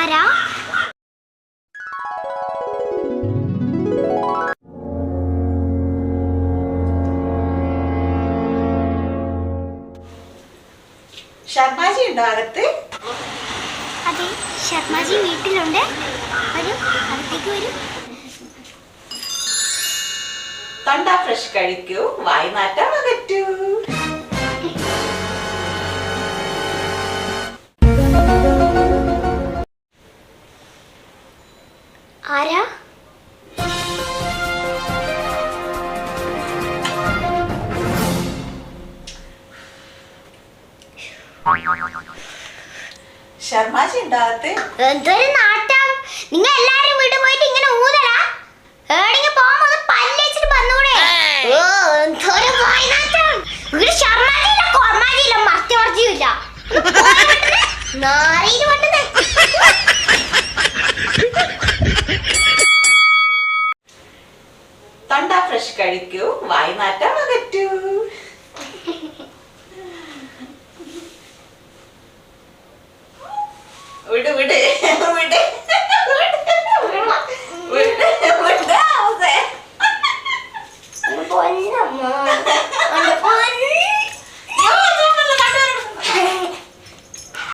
ആരാ? ശർമാജി ഉണ്ടോ അകത്ത്? അതെ ശർമാജി വീട്ടിലുണ്ട്. വരൂ അകത്തേക്ക് വരും. തൊണ്ട ഫ്രഷ് കഴിക്കൂ വായ്നാറ്റം അകറ്റൂ. ആരാ? ശർമാജി എന്തൊരു നാട്ടം? നിങ്ങൾ എല്ലാരും വീട്ടിൽ പോയിട്ട് ഇങ്ങനെ ഊതലാ? പോകുമ്പോ ഒന്ന് പല്ലേച്ചിട്ട് വന്നൂടെ? ഓ എന്തൊരു വായ്നാറ്റം ഇവിടെ ശർമാജിയില്ല കൊർമാജിയില്ല മറത്തി മറത്തിയില്ല നാരീര് പറ്റുന്നേ തൊണ്ട ഫ്രഷ് കഴിക്കൂ. വായി മാറ്റാൻ അകറ്റൂ വിട് വിട്.